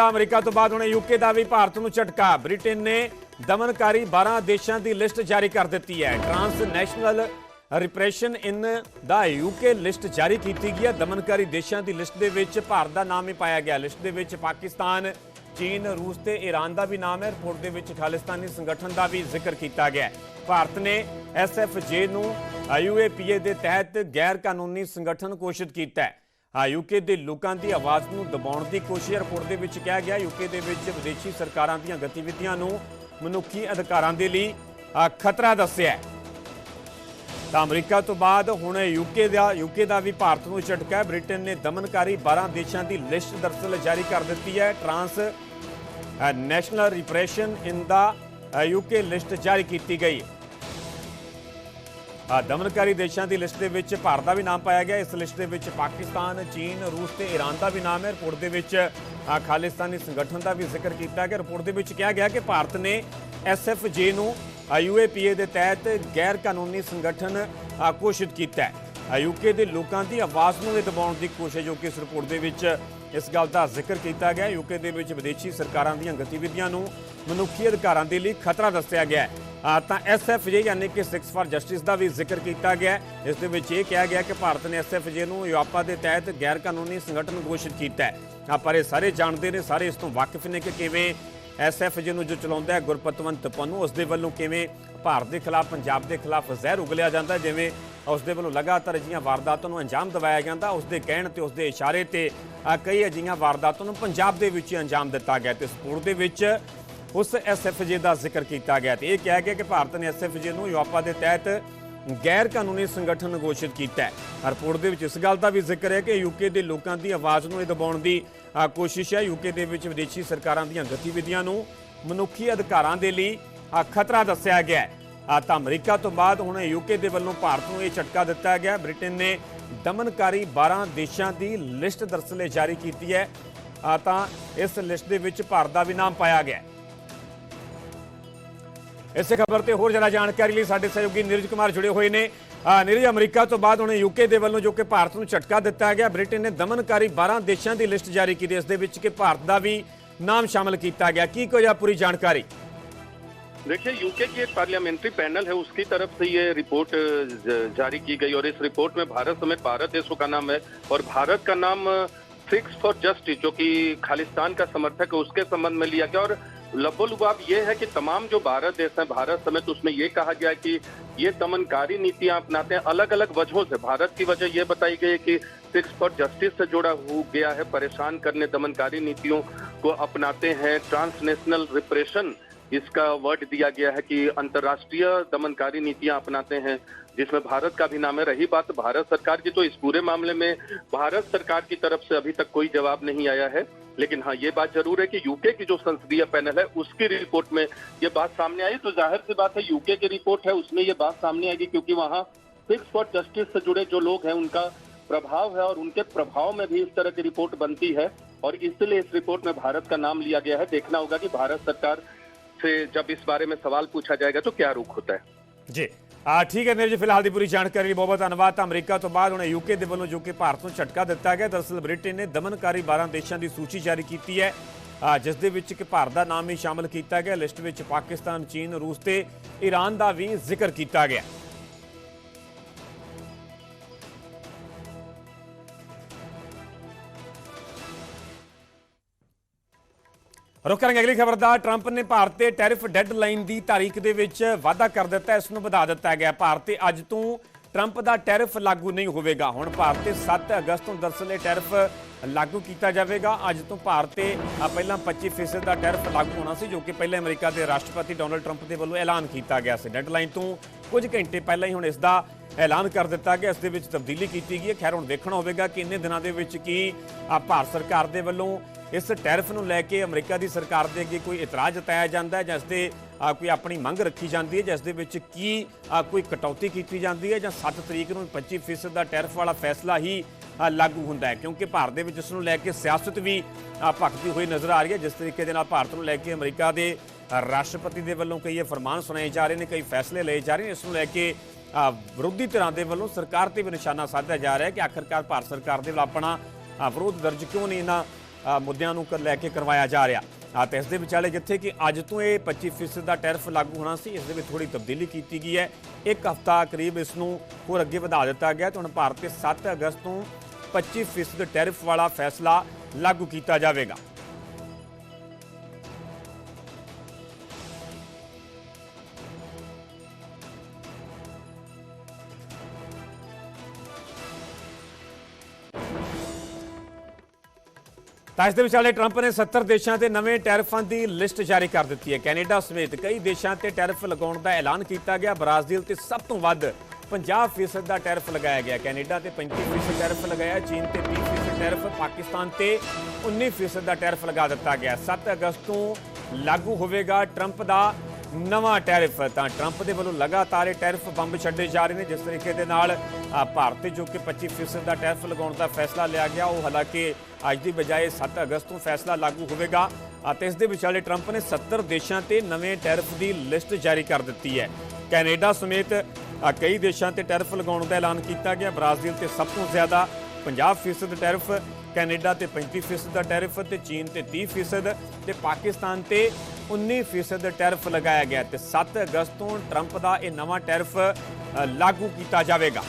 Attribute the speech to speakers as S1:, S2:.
S1: America ਤੋਂ ਬਾਅਦ ਹੁਣ ਯੂਕੇ ਦਾ ਵੀ ਭਾਰਤ ਨੂੰ ਝਟਕਾ। ਬ੍ਰਿਟੇਨ ਨੇ ਦਮਨਕਾਰੀ 12 ਦੇਸ਼ਾਂ ਦੀ ਲਿਸਟ ਜਾਰੀ ਕਰ ਦਿੱਤੀ ਹੈ। Trans repression in the UK list ਜਾਰੀ ਕੀਤੀ ਗਈ ਹੈ। ਦਮਨਕਾਰੀ ਦੇਸ਼ਾਂ ਦੀ ਲਿਸਟ ਦੇ ਵਿੱਚ ਭਾਰਤ ਦਾ ਨਾਮ ਹੀ ਪਾਇਆ ਗਿਆ। ਲਿਸਟ ਦੇ ਵਿੱਚ ਪਾਕਿਸਤਾਨ, ਚੀਨ, ਰੂਸ ਤੇ ਈਰਾਨ ਦਾ ਵੀ ਨਾਮ ਹੈ। ਰਿਪੋਰਟ ਦੇ ਵਿੱਚ ਖਾਲਿਸਤਾਨੀ ਸੰਗਠਨ ਦਾ ਵੀ ਜ਼ਿਕਰ ਕੀਤਾ ਗਿਆ ਭਾਰਤ ਨੇ ਐਸਐਫਜੇ ਨੂੰ ਯੂਏਪੀਏ ਦੇ ਤਹਿਤ ਗੈਰ ਕਾਨੂੰਨੀ ਸੰਗਠਨ ਘੋਸ਼ਿਤ ਕੀਤਾ ਹੈ। ਆ ਯੂਕੇ ਦੇ ਲੋਕਾਂ ਦੀ ਆਵਾਜ਼ ਨੂੰ ਦਬਾਉਣ ਦੀ ਕੋਸ਼ਿਸ਼ ਰਿਪੋਰਟ ਦੇ ਵਿੱਚ ਕਿਹਾ ਗਿਆ। ਯੂਕੇ ਦੇ ਵਿੱਚ ਵਿਦੇਸ਼ੀ ਸਰਕਾਰਾਂ ਦੀਆਂ ਗਤੀਵਿਧੀਆਂ ਨੂੰ ਮਨੁੱਖੀ ਅਧਿਕਾਰਾਂ ਦੇ ਲਈ ਖਤਰਾ ਦੱਸਿਆ ਹੈ। ਤਾਂ ਅਮਰੀਕਾ ਤੋਂ ਬਾਅਦ ਹੁਣ ਯੂਕੇ ਦਾ ਯੂਕੇ ਦਾ ਵੀ ਭਾਰਤ ਨੂੰ ਝਟਕਾ ਬ੍ਰਿਟਨ ਨੇ ਦਮਨਕਾਰੀ 12 ਦੇਸ਼ਾਂ ਦੀ ਲਿਸਟ ਦਰਸਲ ਜਾਰੀ ਕਰ ਦਿੱਤੀ ਹੈ। Transnational repression in the UK list ਜਾਰੀ ਕੀਤੀ ਗਈ ਹੈ। ਦਮਨਕਾਰੀ ਦੇਸ਼ਾਂ ਦੀ ਲਿਸਟ ਦੇ ਵਿੱਚ ਭਾਰਤ ਦਾ ਵੀ ਨਾਮ ਪਾਇਆ ਗਿਆ। ਇਸ ਲਿਸਟ ਦੇ ਵਿੱਚ ਪਾਕਿਸਤਾਨ, ਚੀਨ, ਰੂਸ ਤੇ ਈਰਾਨ ਦਾ ਵੀ ਨਾਮ ਹੈ। ਰਿਪੋਰਟ ਦੇ ਵਿੱਚ ਖਾਲਿਸਤਾਨੀ ਸੰਗਠਨ ਦਾ ਵੀ ਜ਼ਿਕਰ ਕੀਤਾ ਗਿਆ। ਰਿਪੋਰਟ ਦੇ ਵਿੱਚ ਕਿਹਾ ਗਿਆ ਕਿ ਭਾਰਤ ਨੇ ਐਸਐਫਜੇ ਨੂੰ ਯੂਏਪੀਏ ਦੇ ਤਹਿਤ ਗੈਰ ਕਾਨੂੰਨੀ ਸੰਗਠਨ ਘੋਸ਼ਿਤ ਕੀਤਾ ਹੈ। ਯੂਕੇ ਦੇ ਲੋਕਾਂ ਦੀ ਆਵਾਜ਼ ਨੂੰ ਇਹ ਦਬਾਉਣ ਦੀ ਕੋਸ਼ਿਸ਼ ਜੋ ਕਿ ਇਸ ਰਿਪੋਰਟ ਦੇ ਵਿੱਚ ਇਸ ਗੱਲ ਦਾ ਜ਼ਿਕਰ ਕੀਤਾ ਗਿਆ। ਯੂਕੇ ਦੇ ਵਿੱਚ ਵਿਦੇਸ਼ੀ ਸਰਕਾਰਾਂ ਦੀਆਂ ਗਤੀਵਿਧੀਆਂ ਨੂੰ ਮਨੁੱਖੀ ਅਧਿਕਾਰਾਂ ਦੇ ਲਈ ਖਤਰਾ ਦੱਸਿਆ ਗਿਆ ਹੈ। ਤਾਂ ਐਸਐਫਜੇ ਯਾਨੀ ਕਿ ਸਿਕਸ ਫਾਰ ਜਸਟਿਸ ਦਾ ਵੀ ਜ਼ਿਕਰ ਕੀਤਾ ਗਿਆ ਇਸ ਦੇ ਵਿੱਚ ਇਹ ਕਿਹਾ ਗਿਆ ਕਿ ਭਾਰਤ ਨੇ ਐਸਐਫਜੇ ਨੂੰ ਯੂਆਪਾ ਦੇ ਤਹਿਤ ਗੈਰ ਕਾਨੂੰਨੀ ਸੰਗਠਨ ਘੋਸ਼ਿਤ ਕੀਤਾ ਹੈ। ਪਰ ਇਹ ਸਾਰੇ ਜਾਣਦੇ ਨੇ, ਸਾਰੇ ਇਸ ਤੋਂ ਵਾਕਿਫ ਨੇ ਕਿ ਕਿਵੇਂ ਐਸਐਫਜੇ ਨੂੰ ਜੋ ਚਲਾਉਂਦਾ ਹੈ ਗੁਰਪਤਵੰਤ ਪੰਨੂ, ਉਸ ਦੇ ਵੱਲੋਂ ਕਿਵੇਂ ਭਾਰਤ ਦੇ ਖਿਲਾਫ, ਪੰਜਾਬ ਦੇ ਖਿਲਾਫ ਜ਼ਹਿਰ ਉਗਲਿਆ ਜਾਂਦਾ ਜਿਵੇਂ ਉਸ ਦੇ ਵੱਲੋਂ ਲਗਾਤਾਰ ਅਜਿਹੀਆਂ ਵਾਰਦਾਤਾਂ ਨੂੰ ਅੰਜਾਮ ਦਿਵਾਇਆ ਜਾਂਦਾ, ਉਸ ਦੇ ਕਹਿਣ ਤੇ ਉਸ ਦੇ ਇਸ਼ਾਰੇ ਤੇ ਕਈ ਅਜਿਹੀਆਂ ਵਾਰਦਾਤਾਂ ਨੂੰ ਪੰਜਾਬ ਦੇ ਵਿੱਚ ਅੰਜਾਮ ਦਿੱਤਾ ਗਿਆ ਤੇ ਸਪੋਰਟ ਦੇ ਵਿੱਚ ਉਸ ਐਸਐਫਜੇ ਦਾ ਜ਼ਿਕਰ ਕੀਤਾ ਗਿਆ ਤੇ ਇਹ ਕਿਹਾ ਗਿਆ ਕਿ ਭਾਰਤ ਨੇ ਐਸਐਫਜੇ ਨੂੰ ਯੂਆਪਾ ਦੇ ਤਹਿਤ ਗੈਰ ਕਾਨੂੰਨੀ ਸੰਗਠਨ ਘੋਸ਼ਿਤ ਕੀਤਾ ਹੈ। ਰਿਪੋਰਟ ਦੇ ਵਿੱਚ ਇਸ ਗੱਲ ਦਾ ਵੀ ਜ਼ਿਕਰ ਹੈ ਕਿ ਯੂਕੇ ਦੇ ਲੋਕਾਂ ਦੀ ਆਵਾਜ਼ ਨੂੰ ਇਹ ਦਬਾਉਣ ਦੀ ਕੋਸ਼ਿਸ਼ ਹੈ। ਯੂਕੇ ਦੇ ਵਿੱਚ ਵਿਦੇਸ਼ੀ ਸਰਕਾਰਾਂ ਦੀਆਂ ਗਤੀਵਿਧੀਆਂ ਨੂੰ ਮਨੁੱਖੀ ਅਧਿਕਾਰਾਂ ਦੇ ਲਈ ਖਤਰਾ ਦੱਸਿਆ ਗਿਆ ਹੈ। ਆ, ਤਾਂ ਅਮਰੀਕਾ ਤੋਂ ਬਾਅਦ ਹੁਣ ਯੂਕੇ ਦੇ ਵੱਲੋਂ ਭਾਰਤ ਨੂੰ ਇਹ ਝਟਕਾ ਦਿੱਤਾ ਗਿਆ। ਬ੍ਰਿਟੇਨ ਨੇ ਦਮਨਕਾਰੀ 12 ਦੇਸ਼ਾਂ ਦੀ ਲਿਸਟ ਦਰਸਲੇ ਜਾਰੀ ਕੀਤੀ ਹੈ। ਆ, ਤਾਂ ਇਸ ਲਿਸਟ ਦੇ ਵਿੱਚ ਭਾਰਤ ਦਾ ਵੀ ਨਾਮ ਪਾਇਆ ਗਿਆ ਹੈ। ਇਸੇ ਖਬਰ ਤੇ ਹੋਰ ਜ਼ਿਆਦਾ ਜਾਣਕਾਰੀ ਲਈ ਸਾਡੇ ਸਹਿਯੋਗੀ ਨੀਰਜ ਕੁਮਾਰ ਜੁੜੇ ਹੋਏ ਨੇ ਅਹ ਨੀਰਜ ਅਮਰੀਕਾ ਤੋਂ ਬਾਅਦ ਹੁਣ ਯੂਕੇ ਦੇ ਵੱਲੋਂ ਜੋ ਕਿ ਭਾਰਤ ਨੂੰ ਝਟਕਾ ਦਿੱਤਾ ਗਿਆ ਬ੍ਰਿਟੇਨ ਨੇ ਦਮਨਕਾਰੀ 12 ਦੇਸ਼ਾਂ ਦੀ ਲਿਸਟ ਜਾਰੀ ਕੀਤੀ ਇਸ ਦੇ ਵਿੱਚ ਕਿ ਭਾਰਤ ਦਾ ਵੀ ਨਾਮ ਸ਼ਾਮਲ ਕੀਤਾ ਗਿਆ ਕੀ ਕੋਈ ਆ ਪੂਰੀ ਜਾਣਕਾਰੀ
S2: देखिए यूके की एक पार्लियामेंट्री पैनल है उसकी तरफ से ये रिपोर्ट ज- जारी की गई और इस रिपोर्ट में भारत समेत बारह देशों का नाम है और भारत का नाम फिक्स फॉर जस्टिस जो कि खालिस्तान का समर्थक है उसके संबंध में लिया गया और लबोलुबाब ये है कि तमाम जो भारत देश हैं, भारत समेत उसमें ये कहा गया कि ये दमनकारी नीतियाँ अपनाते हैं। अलग अलग वजहों से, भारत की वजह ये बताई गई है कि फिक्स फॉर जस्टिस से जुड़ा हो गया है। परेशान करने दमनकारी नीतियों को अपनाते हैं। ट्रांसनेशनल रिप्रेशन, इसका वर्ड दिया गया है कि अंतर्राष्ट्रीय दमनकारी नीतियाँ अपनाते हैं, जिसमें भारत का भी नाम है। रही बात भारत सरकार की तो इस पूरे मामले में भारत सरकार की तरफ़ से अभी तक कोई जवाब नहीं आया है। लेकिन हाँ ये बात ज़रूर है कि यूके की जो संसदीय पैनल है, उसकी रिपोर्ट में ये बात सामने आई। तो ज़ाहिर सी बात है यूके की रिपोर्ट है, उसमें ये बात सामने आएगी क्योंकि वहाँ फिक्स फॉर जस्टिस से जुड़े जो लोग हैं, उनका प्रभाव है और उनके प्रभाव में भी इस तरह की रिपोर्ट बनती है। और इसलिए इस रिपोर्ट में भारत का नाम लिया गया है। देखना होगा कि भारत सरकार से जब इस बारे में सवाल पूछा जाएगा तो क्या रुख होता है?
S1: ਜੀ ਆ, ਠੀਕ ਹੈ ਨੀਰਜ, ਫਿਲਹਾਲ ਦੀ ਪੂਰੀ ਜਾਣਕਾਰੀ ਲਈ ਬਹੁਤ ਬਹੁਤ ਧੰਨਵਾਦ। ਤਾਂ ਅਮਰੀਕਾ ਤੋਂ ਬਾਅਦ ਹੁਣ ਯੂਕੇ ਦੇ ਵੱਲੋਂ ਜੋ ਕਿ ਭਾਰਤ ਨੂੰ ਝਟਕਾ ਦਿੱਤਾ ਗਿਆ, ਦਰਅਸਲ ਬ੍ਰਿਟੇਨ ਨੇ ਦਮਨਕਾਰੀ 12 ਦੇਸ਼ਾਂ ਦੀ ਸੂਚੀ ਜਾਰੀ ਕੀਤੀ ਹੈ। ਜਿਸ ਦੇ ਵਿੱਚ ਕਿ ਭਾਰਤ ਦਾ ਨਾਮ ਵੀ ਸ਼ਾਮਲ ਕੀਤਾ ਗਿਆ। ਲਿਸਟ ਵਿੱਚ ਪਾਕਿਸਤਾਨ, ਚੀਨ, ਰੂਸ ਤੇ ਈਰਾਨ ਦਾ ਵੀ ਜ਼ਿਕਰ ਕੀਤਾ ਗਿਆ। ਰੁਕ ਕਰਾਂਗੇ ਅਗਲੀ ਖਬਰ ਦਾ, ਟਰੰਪ ਨੇ ਭਾਰਤ ਤੇ ਟੈਰਿਫ ਡੈਡਲਾਈਨ ਦੀ ਤਾਰੀਖ ਦੇ ਵਿੱਚ ਵਾਅਦਾ ਕਰ ਦਿੱਤਾ, ਇਸ ਨੂੰ ਵਧਾ ਦਿੱਤਾ ਗਿਆ। ਭਾਰਤ ਤੇ ਅੱਜ ਤੋਂ ਟਰੰਪ ਦਾ ਟੈਰਿਫ ਲਾਗੂ ਨਹੀਂ ਹੋਵੇਗਾ। ਹੁਣ ਭਾਰਤ ਤੇ 7 ਅਗਸਤ ਤੋਂ ਦਰਸਲ ਇਹ ਟੈਰਿਫ ਲਾਗੂ ਕੀਤਾ ਜਾਵੇਗਾ। ਅੱਜ ਤੋਂ ਭਾਰਤ ਤੇ ਪਹਿਲਾਂ 25% ਦਾ ਟੈਰਿਫ ਲਾਗੂ ਹੋਣਾ ਸੀ, ਜੋ ਕਿ ਪਹਿਲੇ ਅਮਰੀਕਾ ਦੇ ਰਾਸ਼ਟਰਪਤੀ ਡੋਨਲਡ ਟਰੰਪ ਦੇ ਵੱਲੋਂ ਐਲਾਨ ਕੀਤਾ ਗਿਆ ਸੀ। ਡੈਡਲਾਈਨ ਤੋਂ ਕੁਝ ਘੰਟੇ ਪਹਿਲਾਂ ਹੀ ਹੁਣ ਇਸ ਦਾ ਐਲਾਨ ਕਰ ਦਿੱਤਾ ਗਿਆ। ਇਸ ਦੇ ਵਿੱਚ ਤਬਦੀਲੀ ਕੀਤੀ ਗਈ ਹੈ। ਖੈਰ, ਹੁਣ ਦੇਖਣਾ ਹੋਵੇਗਾ ਕਿ ਇੰਨੇ ਦਿਨਾਂ ਦੇ ਵਿੱਚ ਕੀ ਭਾਰਤ ਸਰਕਾਰ ਦੇ ਵੱਲੋਂ ਇਸ ਟੈਰਿਫ ਨੂੰ ਲੈ ਕੇ ਅਮਰੀਕਾ ਦੀ ਸਰਕਾਰ ਦੇ ਅੱਗੇ ਕੋਈ ਇਤਰਾਜ਼ ਜਤਾਇਆ ਜਾਂਦਾ ਹੈ ਜਾਂ ਇਸ ਦੇ ਕੋਈ ਆਪਣੀ ਮੰਗ ਰੱਖੀ ਜਾਂਦੀ ਹੈ ਜਿਸ ਦੇ ਵਿੱਚ ਕੀ ਕੋਈ ਕਟੌਤੀ ਕੀਤੀ ਜਾਂਦੀ ਹੈ ਜਾਂ 7 ਤਰੀਕ ਨੂੰ 25% ਦਾ ਟੈਰਿਫ ਵਾਲਾ ਫੈਸਲਾ ਹੀ ਲਾਗੂ ਹੁੰਦਾ ਹੈ? ਕਿਉਂਕਿ ਭਾਰਤ ਦੇ ਵਿੱਚ ਇਸ ਨੂੰ ਲੈ ਕੇ ਸਿਆਸਤ ਵੀ ਆ, ਭਖਦੀ ਹੋਈ ਨਜ਼ਰ ਆ ਰਹੀ ਹੈ ਜਿਸ ਤਰੀਕੇ ਦੇ ਨਾਲ ਭਾਰਤ ਨੂੰ ਲੈ ਕੇ ਅਮਰੀਕਾ ਦੇ ਰਾਸ਼ਟਰਪਤੀ ਦੇ ਵੱਲੋਂ ਕਈ ਫਰਮਾਨ ਸੁਣਾਏ ਜਾ ਰਹੇ ਨੇ ਕਈ ਫੈਸਲੇ ਲਏ ਜਾ ਰਹੇ ਨੇ ਇਸ ਨੂੰ ਲੈ ਕੇ ਵਿਰੋਧੀ ਧਿਰਾਂ ਦੇ ਵੱਲੋਂ ਸਰਕਾਰ ਤੇ ਵੀ ਨਿਸ਼ਾਨਾ ਸਾਧਿਆ ਜਾ ਰਿਹਾ ਹੈ ਕਿ ਆਖਰਕਾਰ ਭਾਰਤ ਸਰਕਾਰ ਦੇ ਵੱਲ ਆਪਣਾ ਵਿਰੋਧ ਦਰਜ ਕਿਉਂ ਨਹੀਂ? ਇਹਨਾਂ ਮੁੱਦਿਆਂ ਨੂੰ ਕ- ਲੈ ਕੇ ਕਰਵਾਇਆ ਜਾ ਰਿਹਾ। ਆ ਤੇ ਇਸ ਦੇ ਵਿਚਾਲੇ ਜਿੱਥੇ ਕਿ ਅੱਜ ਤੋਂ ਇਹ 25% ਦਾ ਟੈਰਿਫ ਲਾਗੂ ਹੋਣਾ ਸੀ, ਇਸ ਦੇ ਵਿੱਚ ਥੋੜੀ ਤਬਦੀਲੀ ਕੀਤੀ ਗਈ ਹੈ। ਇੱਕ ਹਫ਼ਤਾ ਕਰੀਬ ਇਸ ਨੂੰ ਹੋਰ ਅੱਗੇ ਵਧਾ ਦਿੱਤਾ ਗਿਆ ਤੇ ਹੁਣ ਭਾਰਤ ਤੇ 7 ਅਗਸਤ ਤੋਂ 25% ਟੈਰਿਫ ਵਾਲਾ ਫੈਸਲਾ ਲਾਗੂ ਕੀਤਾ ਜਾਵੇਗਾ। ਤਾਂ ਇਸ ਦੇ ਵਿਚਾਲੇ ਟਰੰਪ ਨੇ 70 ਦੇਸ਼ਾਂ ਤੇ ਨਵੇਂ ਟੈਰਿਫਾਂ ਦੀ ਲਿਸਟ ਜਾਰੀ ਕਰ ਦਿੱਤੀ ਹੈ। ਕੈਨੇਡਾ ਸਮੇਤ ਕਈ ਦੇਸ਼ਾਂ ਤੇ ਟੈਰਿਫ ਲਗਾਉਣ ਦਾ ਐਲਾਨ ਕੀਤਾ ਗਿਆ। ਬ੍ਰਾਜ਼ੀਲ ਤੇ ਸਭ ਤੋਂ ਵੱਧ 50% ਦਾ ਟੈਰਿਫ ਲਗਾਇਆ ਗਿਆ। ਕੈਨੇਡਾ ਤੇ 35% ਟੈਰਿਫ ਲਗਾਇਆ। ਚੀਨ ਤੇ 30% ਟੈਰਿਫ। ਪਾਕਿਸਤਾਨ ਤੇ 19% ਦਾ ਟੈਰਿਫ ਲਗਾ ਦਿੱਤਾ ਗਿਆ। 7 ਅਗਸਤ ਤੋਂ ਲਾਗੂ ਹੋਵੇਗਾ। ਟਰੰਪ ਦਾ ਨਵਾਂ ਟੈਰਿਫ ਤਾਂ ਟਰੰਪ ਦੇ ਵੱਲੋਂ ਲਗਾਤਾਰ ਇਹ ਟੈਰਿਫ ਬੰਬ ਛੱਡੇ ਜਾ ਰਹੇ ਨੇ, ਜਿਸ ਤਰੀਕੇ ਦੇ ਨਾਲ ਭਾਰਤ ਤੇ ਜੋ ਕਿ 25% ਦਾ ਟੈਰਿਫ ਲਗਾਉਣ ਦਾ ਫੈਸਲਾ ਲਿਆ ਗਿਆ, ਉਹ ਹਾਲਾਂਕਿ ਅੱਜ ਦੀ ਬਜਾਏ 7 ਅਗਸਤ ਤੋਂ ਫੈਸਲਾ ਲਾਗੂ ਹੋਵੇਗਾ ਅਤੇ ਇਸ ਦੇ ਵਿਚਾਲੇ ਟਰੰਪ ਨੇ 70 ਦੇਸ਼ਾਂ ਤੇ ਨਵੇਂ ਟੈਰਿਫ ਦੀ ਲਿਸਟ ਜਾਰੀ ਕਰ ਦਿੱਤੀ ਹੈ। ਕੈਨੇਡਾ ਸਮੇਤ ਕਈ ਦੇਸ਼ਾਂ ਤੇ ਟੈਰਿਫ ਲਗਾਉਣ ਦਾ ਐਲਾਨ ਕੀਤਾ ਗਿਆ, ਬ੍ਰਾਜ਼ੀਲ ਤੇ ਸਭ ਤੋਂ ਜ਼ਿਆਦਾ 50% ਟੈਰਿਫ, ਕੈਨੇਡਾ ਤੇ 35% ਦਾ ਟੈਰਿਫ ਤੇ ਚੀਨ ਤੇ 30% ਤੇ ਪਾਕਿਸਤਾਨ ਤੇ 19% ਟੈਰਿਫ ਲਗਾਇਆ ਗਿਆ ਤੇ 7 ਅਗਸਤ ਤੋਂ ਟਰੰਪ ਦਾ ਇਹ ਨਵਾਂ ਟੈਰਿਫ ਲਾਗੂ ਕੀਤਾ ਜਾਵੇਗਾ।